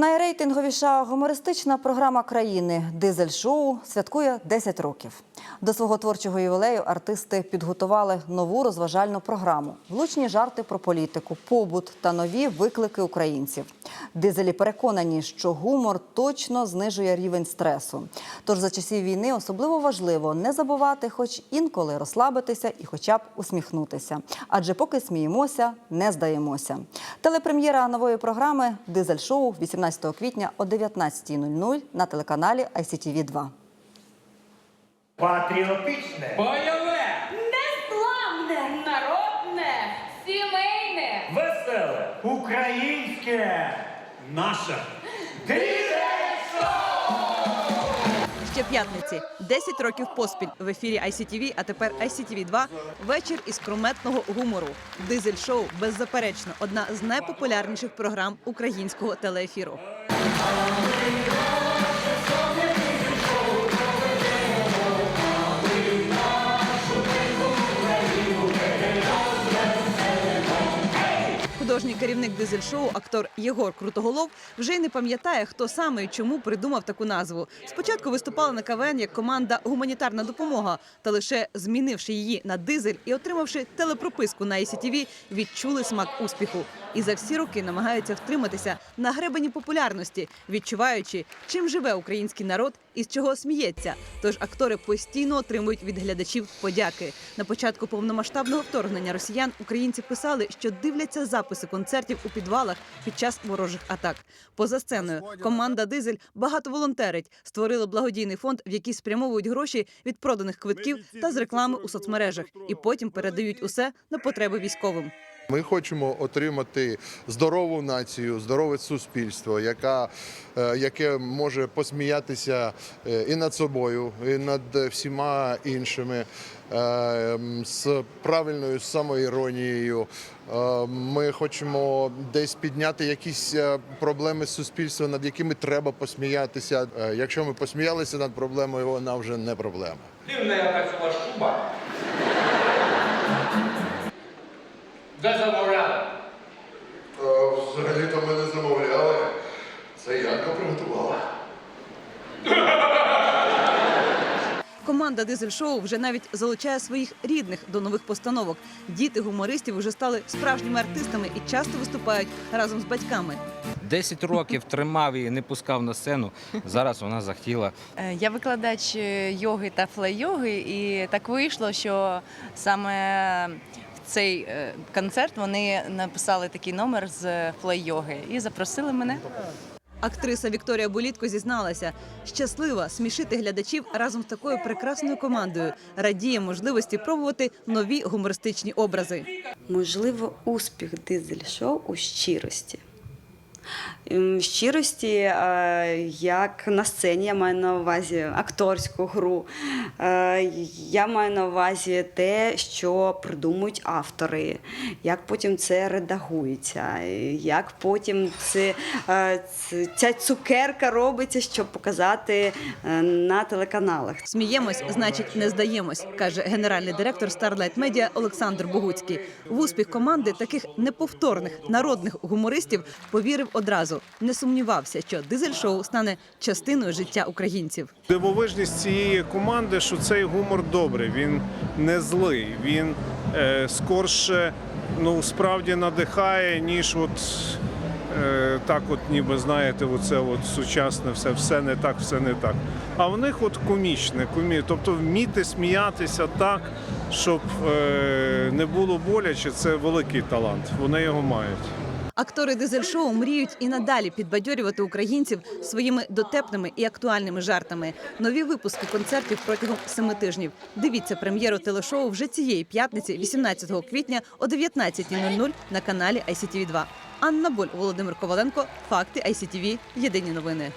Найрейтинговіша гумористична програма країни Дизель шоу святкує 10 років. До свого творчого ювілею артисти підготували нову розважальну програму, влучні жарти про політику, побут та нові виклики українців. Дизелі переконані, що гумор точно знижує рівень стресу. Тож за часів війни особливо важливо не забувати, хоч інколи розслабитися і хоча б усміхнутися. Адже поки сміємося, не здаємося. Телепрем'єра нової програми Дизель шоу 18 квітня о 19.00 на телеканалі ICTV 2 Патріотичне, Бойове! Незламне, народне, сімейне. веселе, українське, наше. Щоп'ятниці 10 років поспіль в ефірі ICTV, а тепер ICTV 2 вечір із крометного гумору. Дизель шоу беззаперечно одна з найпопулярніших програм українського телеефіру. Керівник дизель-шоу, актор Єгор Крутоголов, вже й не пам'ятає, хто саме і чому придумав таку назву. Спочатку виступала на КВН як команда Гуманітарна допомога, та лише змінивши її на дизель і отримавши телепрописку на ICTV, відчули смак успіху. І за всі роки намагаються втриматися на гребені популярності, відчуваючи, чим живе український народ і з чого сміється. Тож актори постійно отримують від глядачів подяки. На початку повномасштабного вторгнення росіян українці писали, що дивляться записи концертів у підвалах під час ворожих атак. Поза сценою команда Дизель багато волонтерить, створили благодійний фонд, в який спрямовують гроші від проданих квитків та з реклами у соцмережах, і потім передають усе на потреби військовим. Ми хочемо отримати здорову націю, здорове суспільство, яка, е, яке може посміятися е, і над собою, і над всіма іншими е, з правильною самоіронією. Ми хочемо десь підняти якісь проблеми суспільства, над якими треба посміятися. Якщо ми посміялися над проблемою, вона вже не проблема. Дивна якась вас шуба. Де замовляли? Взагалі-то ми не замовляли. Це Янка приготувала. Команда Дизель Шоу вже навіть залучає своїх рідних до нових постановок. Діти гумористів вже стали справжніми артистами і часто виступають разом з батьками. 10 років тримав її, не пускав на сцену. Зараз вона захотіла. Е, Я викладач е, йоги та флей-йоги, і так вийшло, що саме цей е, концерт вони написали такий номер з флей-йоги і запросили мене. Актриса Вікторія Болітко зізналася, щаслива смішити глядачів разом з такою прекрасною командою. Радіє можливості пробувати нові гумористичні образи. Можливо, успіх дизель-шоу у щирості. Щирості, е, як на сцені, я маю на увазі акторську гру. Е, Я маю на увазі те, що придумують автори, як потім це редагується, як потім це, е, ця цукерка робиться, щоб показати на телеканалах. Сміємось, значить, не здаємось, каже генеральний директор Starlight Media Олександр Богуцький. В успіх команди таких неповторних народних гумористів повірив одразу. Не сумнівався, що дизель-шоу стане частиною життя українців. Дивовижність цієї команди, що цей гумор добрий, він не злий, він е, скорше ну, справді надихає, ніж от е, так, от ніби знаєте, оце от сучасне все, все не так, все не так. А в них от комічне, комі... тобто вміти сміятися так, щоб е, не було боляче, це великий талант. Вони його мають. Актори дизель-шоу мріють і надалі підбадьорювати українців своїми дотепними і актуальними жартами. Нові випуски концертів протягом семи тижнів. Дивіться прем'єру телешоу вже цієї п'ятниці, 18 квітня о 19.00 на каналі ICTV 2 Анна Боль, Володимир Коваленко. Факти ICTV. Єдині новини.